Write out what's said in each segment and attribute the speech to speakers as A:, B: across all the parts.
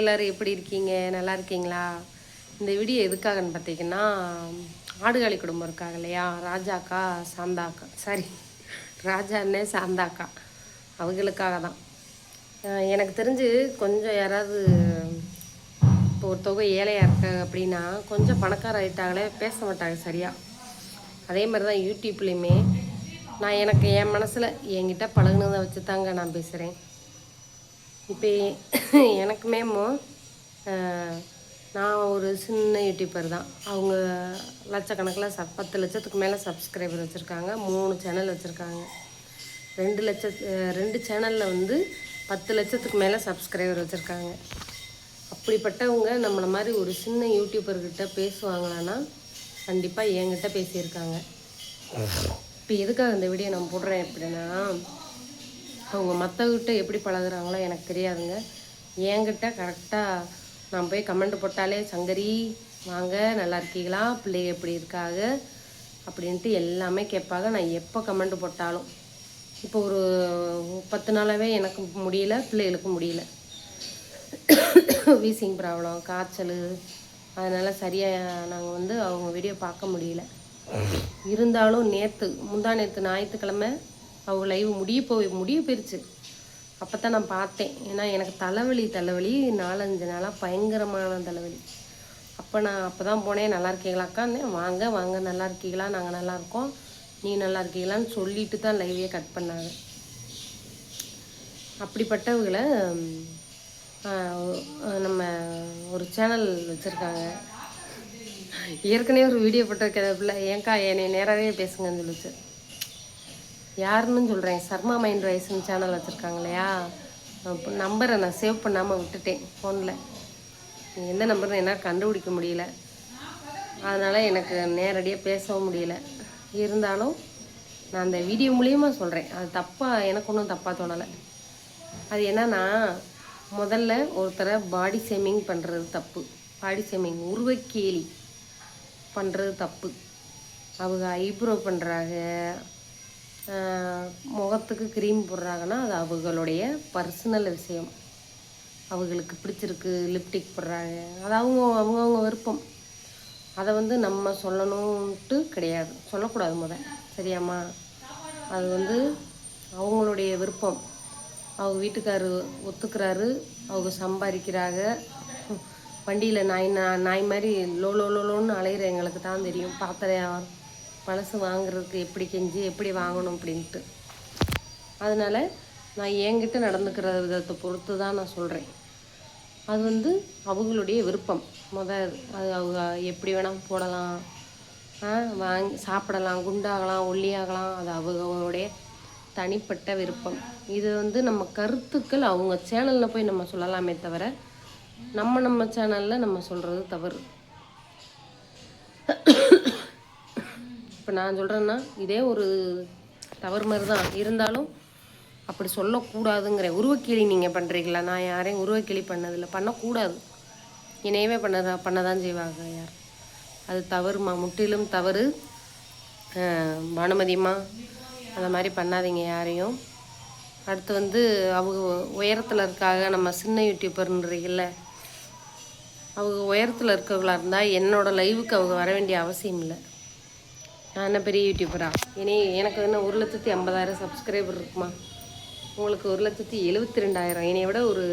A: எல்லோரும் எப்படி இருக்கீங்க நல்லா இருக்கீங்களா இந்த வீடியோ எதுக்காகன்னு பார்த்தீங்கன்னா ஆடுகாளி குடும்பம் இருக்காங்க இல்லையா ராஜாக்கா சாந்தாக்கா சாரி ராஜா சாந்தாக்கா அவங்களுக்காக தான் எனக்கு தெரிஞ்சு கொஞ்சம் யாராவது இப்போ ஒரு தொகை ஏழையாக இருக்க அப்படின்னா கொஞ்சம் பணக்கார ஆகிட்டாங்களே பேச மாட்டாங்க சரியாக அதே மாதிரி தான் யூடியூப்லேயுமே நான் எனக்கு என் மனசில் என்கிட்ட பழகுனதை வச்சு தாங்க நான் பேசுகிறேன் இப்போ எனக்குமேமோ நான் ஒரு சின்ன யூடியூபர் தான் அவங்க லட்சக்கணக்கில் சப் பத்து லட்சத்துக்கு மேலே சப்ஸ்கிரைபர் வச்சுருக்காங்க மூணு சேனல் வச்சுருக்காங்க ரெண்டு லட்ச ரெண்டு சேனலில் வந்து பத்து லட்சத்துக்கு மேலே சப்ஸ்கிரைபர் வச்சுருக்காங்க அப்படிப்பட்டவங்க நம்மளை மாதிரி ஒரு சின்ன யூடியூபர்கிட்ட பேசுவாங்களான்னா கண்டிப்பாக என்கிட்ட பேசியிருக்காங்க இப்போ எதுக்காக இந்த வீடியோ நான் போடுறேன் எப்படின்னா அவங்க மற்றவங்கிட்ட எப்படி பழகுறாங்களோ எனக்கு தெரியாதுங்க என்கிட்ட கரெக்டாக நான் போய் கமெண்ட் போட்டாலே சங்கரி வாங்க நல்லா இருக்கீங்களா பிள்ளை எப்படி இருக்காங்க அப்படின்ட்டு எல்லாமே கேட்பாங்க நான் எப்போ கமெண்ட் போட்டாலும் இப்போ ஒரு பத்து நாளாகவே எனக்கு முடியல பிள்ளைகளுக்கும் முடியல வீசிங் ப்ராப்ளம் காய்ச்சல் அதனால் சரியாக நாங்கள் வந்து அவங்க வீடியோ பார்க்க முடியல இருந்தாலும் நேற்று முந்தா நேற்று ஞாயிற்றுக்கிழமை அவங்க லைவ் முடிய போய் முடிய போயிருச்சு அப்போ தான் நான் பார்த்தேன் ஏன்னா எனக்கு தலைவலி தலைவலி நாலஞ்சு நாளாக பயங்கரமான தலைவலி அப்போ நான் அப்போ தான் போனேன் நல்லா இருக்கீங்களாக்கான்னு வாங்க வாங்க நல்லா இருக்கீங்களா நாங்கள் நல்லா இருக்கோம் நீ நல்லா இருக்கீங்களான்னு சொல்லிட்டு தான் லைவே கட் பண்ணாங்க அப்படிப்பட்டவங்களை நம்ம ஒரு சேனல் வச்சுருக்காங்க ஏற்கனவே ஒரு வீடியோ போட்டிருக்கிற பிள்ளை ஏங்க்கா என்னை நேராகவே பேசுங்கன்னு சொல்லிச்சு யாருன்னு சொல்கிறேன் சர்மா மைண்ட் ரைஸ்னு சேனல் வச்சுருக்காங்க இல்லையா நம்பரை நான் சேவ் பண்ணாமல் விட்டுட்டேன் ஃபோனில் எந்த நம்பர்னு என்னால் கண்டுபிடிக்க முடியல அதனால் எனக்கு நேரடியாக பேசவும் முடியல இருந்தாலும் நான் அந்த வீடியோ மூலியமாக சொல்கிறேன் அது தப்பாக எனக்கு ஒன்றும் தப்பாக தோணலை அது என்னன்னா முதல்ல ஒருத்தரை பாடி ஷேமிங் பண்ணுறது தப்பு பாடி ஷேமிங் உருவக்கேலி பண்ணுறது தப்பு அவங்க ஐப்ரோ பண்ணுறாங்க முகத்துக்கு க்ரீம் போடுறாங்கன்னா அது அவங்களுடைய பர்சனல் விஷயம் அவங்களுக்கு பிடிச்சிருக்கு லிப்டிக் போடுறாங்க அது அவங்க அவங்கவுங்க விருப்பம் அதை வந்து நம்ம சொல்லணும்ட்டு கிடையாது சொல்லக்கூடாது முத சரியாம்மா அது வந்து அவங்களுடைய விருப்பம் அவங்க வீட்டுக்காரு ஒத்துக்கிறாரு அவங்க சம்பாதிக்கிறாங்க வண்டியில் நாய் நா நாய் மாதிரி லோ லோ லோன்னு அலைகிற எங்களுக்கு தான் தெரியும் பார்த்தா மனசு வாங்குறதுக்கு எப்படி கெஞ்சி எப்படி வாங்கணும் அப்படின்ட்டு அதனால் நான் என்கிட்ட நடந்துக்கிற விதத்தை பொறுத்து தான் நான் சொல்கிறேன் அது வந்து அவங்களுடைய விருப்பம் முத அது அவங்க எப்படி வேணால் போடலாம் வாங்கி சாப்பிடலாம் குண்டாகலாம் ஒல்லியாகலாம் அது அவங்களுடைய தனிப்பட்ட விருப்பம் இது வந்து நம்ம கருத்துக்கள் அவங்க சேனலில் போய் நம்ம சொல்லலாமே தவிர நம்ம நம்ம சேனலில் நம்ம சொல்கிறது தவறு இப்போ நான் சொல்கிறேன்னா இதே ஒரு தவறு மாதிரி தான் இருந்தாலும் அப்படி சொல்லக்கூடாதுங்கிற உருவக்கிளி நீங்கள் பண்ணுறீங்களா நான் யாரையும் உருவக்கிளி பண்ணதில்லை பண்ணக்கூடாது இணையவே பண்ணதா பண்ண தான் செய்வாங்க யார் அது தவறுமா முற்றிலும் தவறு பானுமதியம்மா அந்த மாதிரி பண்ணாதீங்க யாரையும் அடுத்து வந்து அவங்க உயரத்தில் இருக்காக நம்ம சின்ன யூடியூபர்ன்றீங்கல்ல அவங்க உயரத்தில் இருக்கவங்களாக இருந்தால் என்னோடய லைவுக்கு அவங்க வர வேண்டிய அவசியம் இல்லை நான் என்ன பெரிய யூடியூபரா இனி எனக்கு என்ன ஒரு லட்சத்தி ஐம்பதாயிரம் சப்ஸ்கிரைபர் இருக்குமா உங்களுக்கு ஒரு லட்சத்தி எழுபத்தி ரெண்டாயிரம் என்னை விட ஒரு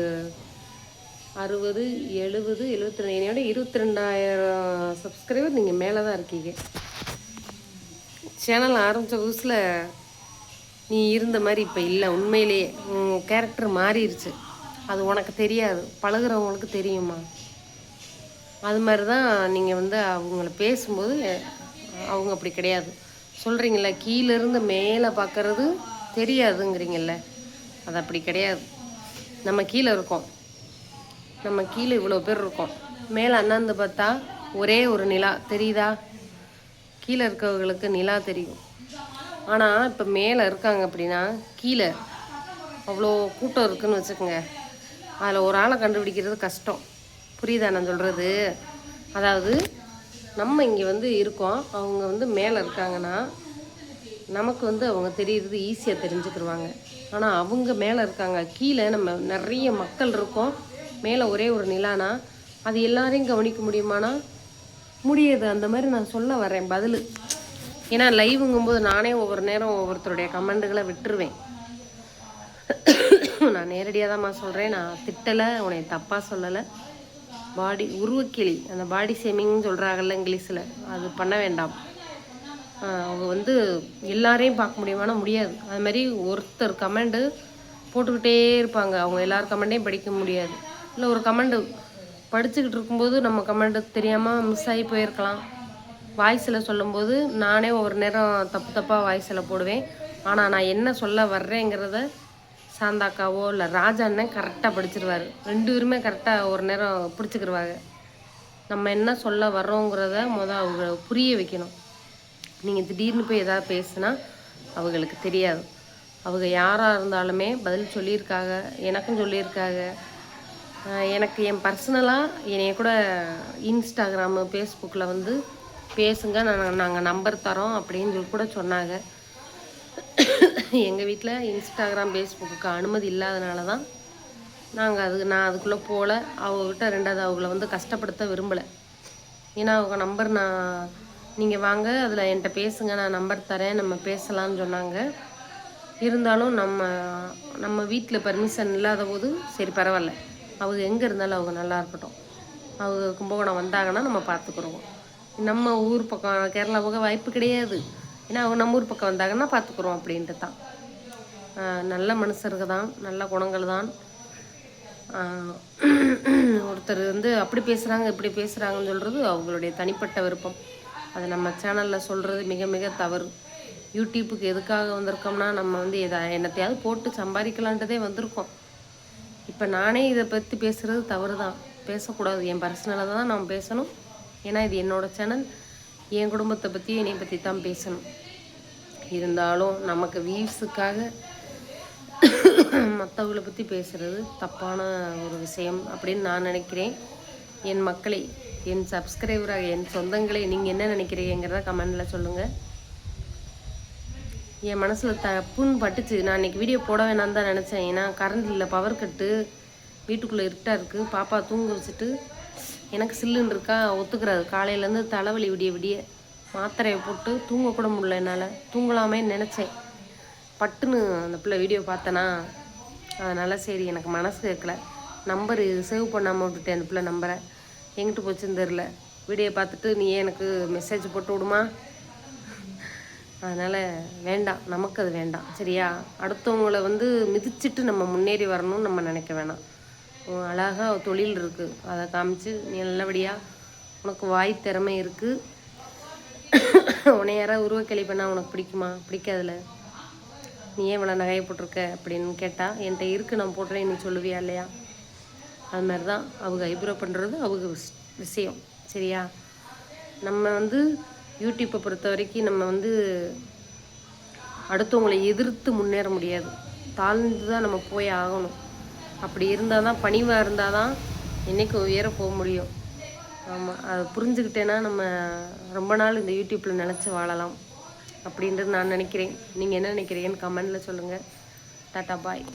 A: அறுபது எழுபது எழுபத்தி ரெண்டு என்னை விட இருபத்தி ரெண்டாயிரம் சப்ஸ்கிரைபர் நீங்கள் மேலே தான் இருக்கீங்க சேனல் ஆரம்பித்த புதுசில் நீ இருந்த மாதிரி இப்போ இல்லை உண்மையிலேயே கேரக்டர் மாறிடுச்சு அது உனக்கு தெரியாது பழகிறவங்களுக்கு தெரியுமா அது மாதிரி தான் நீங்கள் வந்து அவங்கள பேசும்போது அவங்க அப்படி கிடையாது சொல்கிறீங்கள கீழேருந்து மேலே பார்க்குறது தெரியாதுங்கிறீங்கள அது அப்படி கிடையாது நம்ம கீழே இருக்கோம் நம்ம கீழே இவ்வளோ பேர் இருக்கோம் மேலே அண்ணாந்து பார்த்தா ஒரே ஒரு நிலா தெரியுதா கீழே இருக்கவர்களுக்கு நிலா தெரியும் ஆனால் இப்போ மேலே இருக்காங்க அப்படின்னா கீழே அவ்வளோ கூட்டம் இருக்குதுன்னு வச்சுக்கோங்க அதில் ஒரு ஆளை கண்டுபிடிக்கிறது கஷ்டம் புரியுதா நான் சொல்கிறது அதாவது நம்ம இங்கே வந்து இருக்கோம் அவங்க வந்து மேலே இருக்காங்கன்னா நமக்கு வந்து அவங்க தெரியறது ஈஸியாக தெரிஞ்சுக்கிடுவாங்க ஆனால் அவங்க மேலே இருக்காங்க கீழே நம்ம நிறைய மக்கள் இருக்கோம் மேலே ஒரே ஒரு நிலானா அது எல்லாரையும் கவனிக்க முடியுமானா முடியாது அந்த மாதிரி நான் சொல்ல வரேன் பதில் ஏன்னா லைவுங்கும்போது நானே ஒவ்வொரு நேரம் ஒவ்வொருத்தருடைய கமெண்ட்டுகளை விட்டுருவேன் நான் நேரடியாக தான்மா சொல்கிறேன் நான் திட்டலை உனைய தப்பாக சொல்லலை பாடி உருவக்கிளி அந்த பாடி சேமிங் சொல்கிறாங்கல்ல இங்கிலீஷில் அது பண்ண வேண்டாம் அவங்க வந்து எல்லாரையும் பார்க்க முடியுமானா முடியாது அது மாதிரி ஒருத்தர் கமெண்டு போட்டுக்கிட்டே இருப்பாங்க அவங்க எல்லார் கமெண்டையும் படிக்க முடியாது இல்லை ஒரு கமெண்டு படிச்சுக்கிட்டு இருக்கும்போது நம்ம கமெண்டு தெரியாமல் மிஸ் ஆகி போயிருக்கலாம் வாய்ஸில் சொல்லும்போது நானே ஒரு நேரம் தப்பு தப்பாக வாய்ஸில் போடுவேன் ஆனால் நான் என்ன சொல்ல வர்றேங்கிறத சாந்தாக்காவோ இல்லை ராஜா அண்ணன் கரெக்டாக படிச்சிருவார் ரெண்டு பேருமே கரெக்டாக ஒரு நேரம் பிடிச்சிக்கிருவாங்க நம்ம என்ன சொல்ல வர்றோங்கிறத மொதல் அவங்க புரிய வைக்கணும் நீங்கள் திடீர்னு போய் எதாவது பேசுனா அவங்களுக்கு தெரியாது அவங்க யாராக இருந்தாலுமே பதில் சொல்லியிருக்காங்க எனக்கும் சொல்லியிருக்காங்க எனக்கு என் பர்சனலாக என்னைய கூட இன்ஸ்டாகிராமு ஃபேஸ்புக்கில் வந்து பேசுங்க நாங்கள் நாங்கள் நம்பர் தரோம் அப்படின்னு சொல்லி கூட சொன்னாங்க எங்கள் வீட்டில் இன்ஸ்டாகிராம் ஃபேஸ்புக்கு அனுமதி இல்லாதனால தான் நாங்கள் அது நான் அதுக்குள்ளே போகல அவங்கக்கிட்ட ரெண்டாவது அவங்கள வந்து கஷ்டப்படுத்த விரும்பலை ஏன்னா அவங்க நம்பர் நான் நீங்கள் வாங்க அதில் என்கிட்ட பேசுங்க நான் நம்பர் தரேன் நம்ம பேசலான்னு சொன்னாங்க இருந்தாலும் நம்ம நம்ம வீட்டில் பர்மிஷன் இல்லாத போது சரி பரவாயில்ல அவங்க எங்கே இருந்தாலும் அவங்க நல்லா இருக்கட்டும் அவங்க கும்பகோணம் வந்தாங்கன்னா நம்ம பார்த்துக்குருவோம் நம்ம ஊர் பக்கம் கேரளா போக வாய்ப்பு கிடையாது ஏன்னா அவங்க நம்ம ஊர் பக்கம் வந்தாங்கன்னா பார்த்துக்குறோம் அப்படின்ட்டு தான் நல்ல மனுஷருக்கு தான் நல்ல குணங்கள் தான் ஒருத்தர் வந்து அப்படி பேசுகிறாங்க இப்படி பேசுகிறாங்கன்னு சொல்கிறது அவங்களுடைய தனிப்பட்ட விருப்பம் அதை நம்ம சேனலில் சொல்கிறது மிக மிக தவறு யூடியூப்புக்கு எதுக்காக வந்திருக்கோம்னா நம்ம வந்து எதா என்னத்தையாவது போட்டு சம்பாதிக்கலான்றதே வந்திருக்கோம் இப்போ நானே இதை பற்றி பேசுகிறது தவறு தான் பேசக்கூடாது என் பர்சனலாக தான் நான் பேசணும் ஏன்னா இது என்னோடய சேனல் என் குடும்பத்தை பற்றி என்னை பற்றி தான் பேசணும் இருந்தாலும் நமக்கு வீவ்ஸுக்காக மற்றவங்களை பற்றி பேசுகிறது தப்பான ஒரு விஷயம் அப்படின்னு நான் நினைக்கிறேன் என் மக்களை என் சப்ஸ்கிரைபராக என் சொந்தங்களை நீங்கள் என்ன நினைக்கிறீங்கிறத கமெண்டில் சொல்லுங்கள் என் மனசில் தப்புன்னு பட்டுச்சு நான் இன்றைக்கி வீடியோ போட வேணான்னு தான் நினச்சேன் ஏன்னா கரண்ட் இல்லை பவர் கட்டு வீட்டுக்குள்ளே இருட்டாக இருக்குது பாப்பா தூங்க வச்சுட்டு எனக்கு சில்லுன்னு இருக்கா ஒத்துக்கிறாரு காலையிலேருந்து தலைவலி விடிய விடிய மாத்திரையை போட்டு தூங்கக்கூட முடியல என்னால் தூங்கலாமே நினச்சேன் பட்டுன்னு அந்த பிள்ளை வீடியோ பார்த்தனா அதனால் சரி எனக்கு மனசு கேட்கல நம்பர் சேவ் பண்ணாமல் விட்டுட்டேன் அந்த பிள்ளை நம்பரை எங்கிட்டு போச்சுன்னு தெரில வீடியோ பார்த்துட்டு நீ எனக்கு மெசேஜ் போட்டு விடுமா அதனால் வேண்டாம் நமக்கு அது வேண்டாம் சரியா அடுத்தவங்களை வந்து மிதிச்சுட்டு நம்ம முன்னேறி வரணும்னு நம்ம நினைக்க வேணாம் அழகாக தொழில் இருக்குது அதை காமிச்சு நீ நல்லபடியாக உனக்கு வாய் திறமை இருக்குது உன்னை யாராவது உருவக்கலி பண்ணால் உனக்கு பிடிக்குமா பிடிக்காதுல நீ ஏன் இவ்வளோ நகையை போட்டிருக்க அப்படின்னு கேட்டால் என்கிட்ட இருக்குது நான் போடுறேன் நீ சொல்லுவியா இல்லையா அது மாதிரி தான் அவங்க ஐப்ரோ பண்ணுறது அவங்க விஷயம் சரியா நம்ம வந்து யூடியூப்பை பொறுத்த வரைக்கும் நம்ம வந்து அடுத்தவங்களை எதிர்த்து முன்னேற முடியாது தாழ்ந்து தான் நம்ம போய் ஆகணும் அப்படி இருந்தால் தான் பணிவாக இருந்தால் தான் என்றைக்கு உயர போக முடியும் ஆமாம் அதை புரிஞ்சுக்கிட்டேன்னா நம்ம ரொம்ப நாள் இந்த யூடியூப்பில் நினச்சி வாழலாம் அப்படின்றது நான் நினைக்கிறேன் நீங்கள் என்ன நினைக்கிறீங்கன்னு கமெண்டில் சொல்லுங்கள் டாட்டா பாய்